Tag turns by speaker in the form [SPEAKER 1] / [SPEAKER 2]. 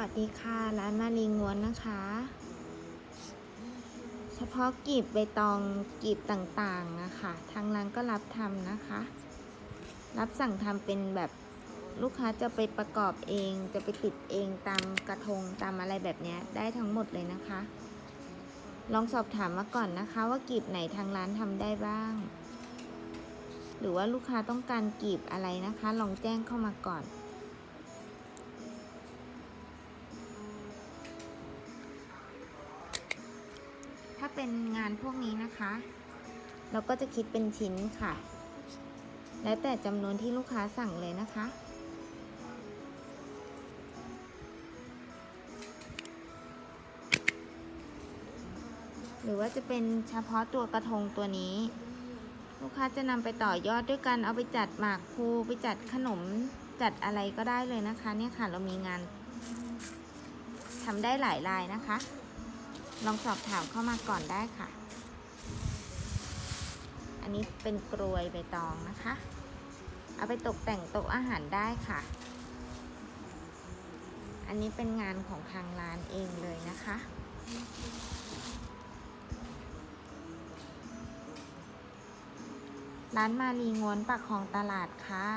[SPEAKER 1] วัสดีค่ะ ร้านมารีงวนนะคะ เฉพาะกีบใบตองกีบต่างๆนะคะ ทางร้านก็รับทำนะคะ รับสั่งทำเป็นแบบลูกค้าจะไปประกอบเอง จะไปติดเองตามกระทงตามอะไรแบบนี้ได้ทั้งหมดเลยนะคะ ลองสอบถามมาก่อนนะคะ ว่ากีบไหนทางร้านทำได้บ้าง หรือว่าลูกค้าต้องการกีบอะไรนะคะ ลองแจ้งเข้ามาก่อน ถ้าเป็นงานพวกนี้นะคะ เราก็จะคิดเป็นชิ้นค่ะ แล้วแต่จำนวนที่ลูกค้าสั่งเลยนะคะ หรือว่าจะเป็นเฉพาะตัวกระทงตัวนี้ ลูกค้าจะนำไปต่อยอดด้วยกันเอาไปจัดหมากพลูไปจัดขนมจัดอะไรก็ได้เลยนะคะ เนี่ยค่ะเรามีงานทำได้หลายลายนะคะ ลองสอบถามเข้ามาก่อนได้ค่ะ อันนี้เป็นกรวยใบตองนะคะ เอาไปตกแต่งโต๊ะอาหารได้ค่ะ อันนี้เป็นงานของทางร้านเองเลยนะคะ ร้านมารีงวนปากคลองตลาดค่ะ